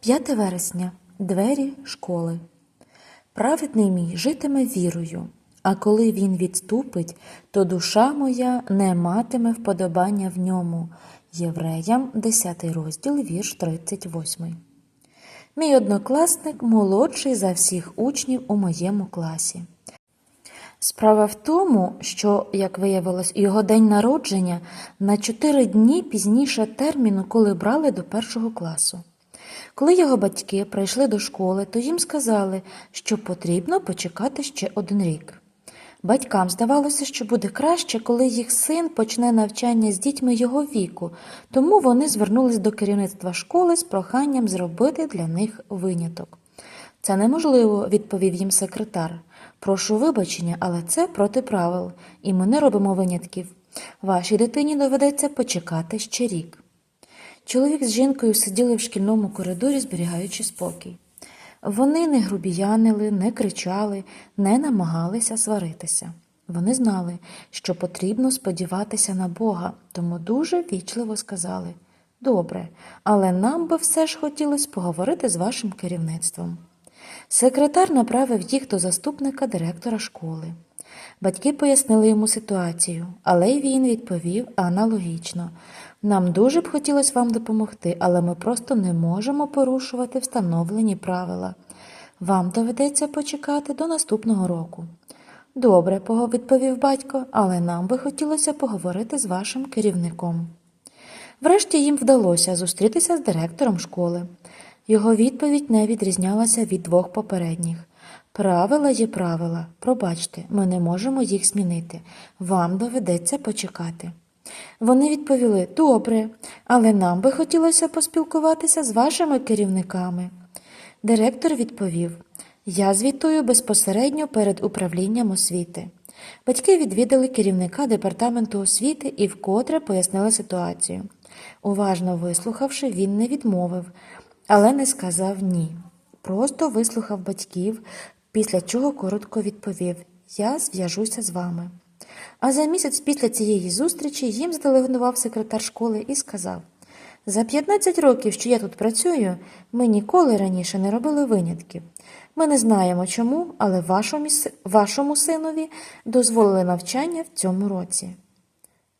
5 вересня. Двері школи. Праведний мій житиме вірою, а коли він відступить, то душа моя не матиме вподобання в ньому. Євреям, 10 розділ, вірш 38. Мій однокласник молодший за всіх учнів у моєму класі. Справа в тому, що, як виявилось, його день народження на чотири дні пізніше терміну, коли брали до першого класу. Коли його батьки прийшли до школи, то їм сказали, що потрібно почекати ще один рік. Батькам здавалося, що буде краще, коли їх син почне навчання з дітьми його віку, тому вони звернулись до керівництва школи з проханням зробити для них виняток. Це неможливо, відповів їм секретар. Прошу вибачення, але це проти правил, і ми не робимо винятків. Вашій дитині доведеться почекати ще рік. Чоловік з жінкою сиділи в шкільному коридорі, зберігаючи спокій. Вони не грубіянили, не кричали, не намагалися сваритися. Вони знали, що потрібно сподіватися на Бога, тому дуже вічливо сказали Добре, але нам би все ж хотілося поговорити з вашим керівництвом. Секретар направив їх до заступника директора школи. Батьки пояснили йому ситуацію, але й він відповів аналогічно. Нам дуже б хотілося вам допомогти, але ми просто не можемо порушувати встановлені правила. Вам доведеться почекати до наступного року. Добре, відповів батько, але нам би хотілося поговорити з вашим керівником. Врешті їм вдалося зустрітися з директором школи. Його відповідь не відрізнялася від двох попередніх. Правила є правила. Пробачте, ми не можемо їх змінити. Вам доведеться почекати. Вони відповіли добре, але нам би хотілося поспілкуватися з вашими керівниками. Директор відповів Я звітую безпосередньо перед управлінням освіти. Батьки відвідали керівника департаменту освіти і вкотре пояснили ситуацію. Уважно вислухавши, він не відмовив, але не сказав ні. Просто вислухав батьків, після чого коротко відповів Я зв'яжуся з вами. А за місяць після цієї зустрічі їм зателефонував секретар школи і сказав За 15 років, що я тут працюю, ми ніколи раніше не робили винятків. Ми не знаємо чому, але вашому, вашому синові дозволили навчання в цьому році.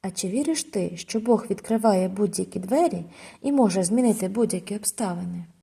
А чи віриш ти, що Бог відкриває будь-які двері і може змінити будь-які обставини?